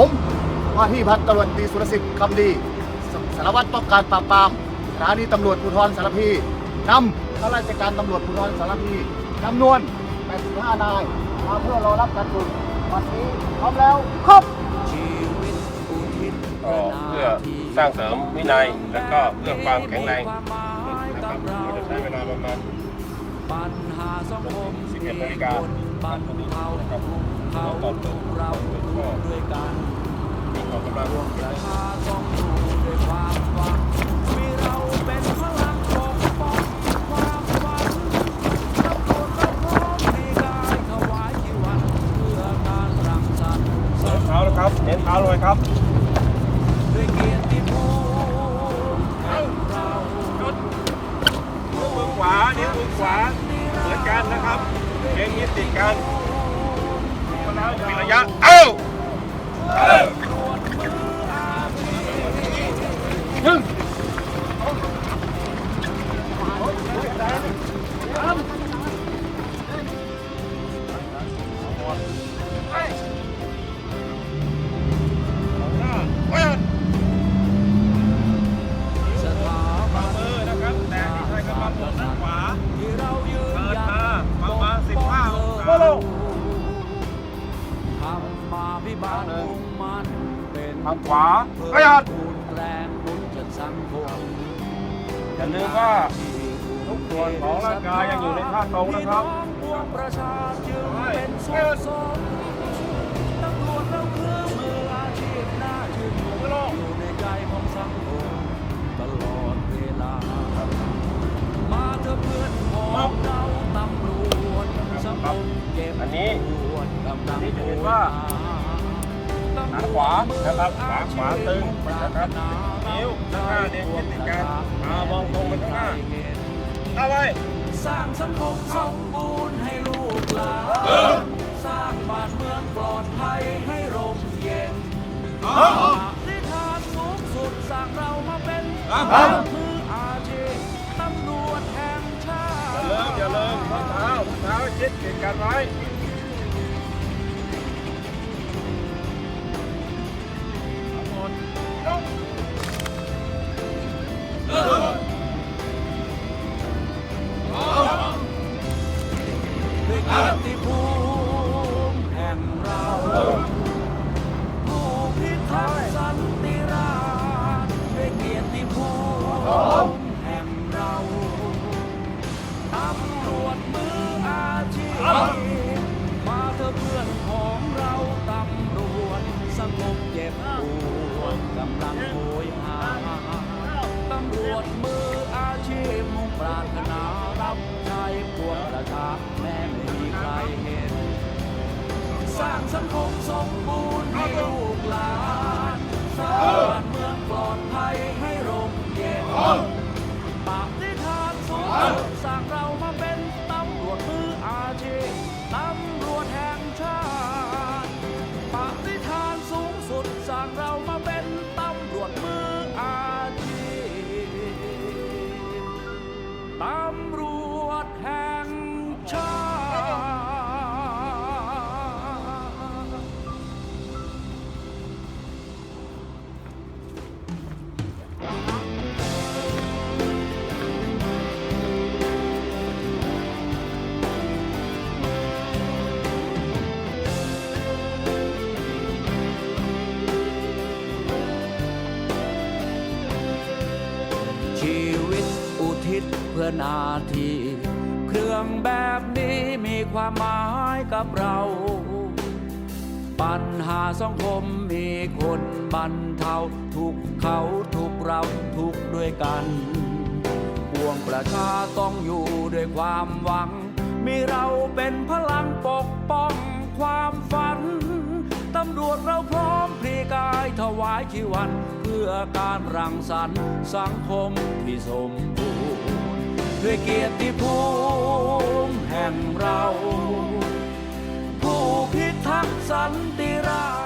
ผมว่าที่พันตำรวจตรีสุรสิทธิ์คำดีสสารวัตรป้องกันปราบปรามสถานีตำรวจภูธรสารพีนำข้าราชการตำรวจภูธรสารพีจำนวน 85 นายมาเพื่อรอรับการฝึกวันนี้พร้อมแล้วครบก็เพื่อสร้างเสริมวินัยและก็เพื่อความแข็งแรงนะครับเราจะใช้เวลาประมาณปั ญหาสังคม11นาฬิกาปัญเทาทุกเขาทุกเราด้วยกันมีกองกำลังประชาต้องอยู่ด้วยความหวังมีเราเป็นพลังปกป้องความฝันตำรวจเราพร้อมในกายถวายชีวันเพื่อการรังสรรค์สังเท้าแล้วครับเน้นเท้าเลยครับด้วยเกียรติภูมิแห่งเรานิ้วมือขวานิ้วมือขวา ครับเกมนี้ติดกันมีระยะ เอ้าำมาพิบาลมุ่งมันเป็นทางขวาขยับคูณแรงหนุนจัดสังคมอย่าลืมว่าทุกส่วนของร่างกายยังอยู่ในท่าตรงนะครับพี่องปวงประชาจึงเป็นสุขสมตำรวจเราคือมืออาชีพน่าชื่นชมอยู่ในใจของสังคมตลอดเวลา มาเถอะเพื่อนของเราตำรวจสังคมเก็บอันนี้ปวดกำลังอันนี้จะเห็นว่า ขาขวานะครับขาขวาตึงนะครับนิ้วข้างหน้าเนี่ยยึดติดกันตามองตรงไปข้างหน้าเอาไว้สร้างสังคมสมบูรณ์ให้ลูกหลานสร้างบ้านเมืองปลอดภัยให้ร่มเย็นอธิษฐานสูงสุดสร้างเรามาเป็นมืออาชีพตำรวจแห่งชาอย่าติเลิกอย่าเลิกข้อเท้าเท้ายึดติดกันไว้ ด้วยเกียรติภูมิแห่งเราผู้พิทักษ์สันติราษฎร์ด้วยเกียรติภูมิแห่งเราตำรวจมืออาชีพมาเถอเพื่อนของเราตำรวจสงบเจ็บปวดกำลังโหย สังคมสมบูรณ์มีลูก อุทิศเพื่อนาที เครื่องแบบนี้มีความหมายกับเรา ปัญหาสังคมมีคนบรรเทาทุกเขาทุกเราทุกด้วยกันปวงประชาต้องอยู่ด้วยความหวัง มีเราเป็นพลังปกป้องความฝัน ตำรวจเราพร้อมพลีกายถวายชีวัน เพื่อการรังสรรค์สังคมที่สมบ ด้วยเกียรติภูมิแห่งเรา ผู้พิทักษ์สันติราษ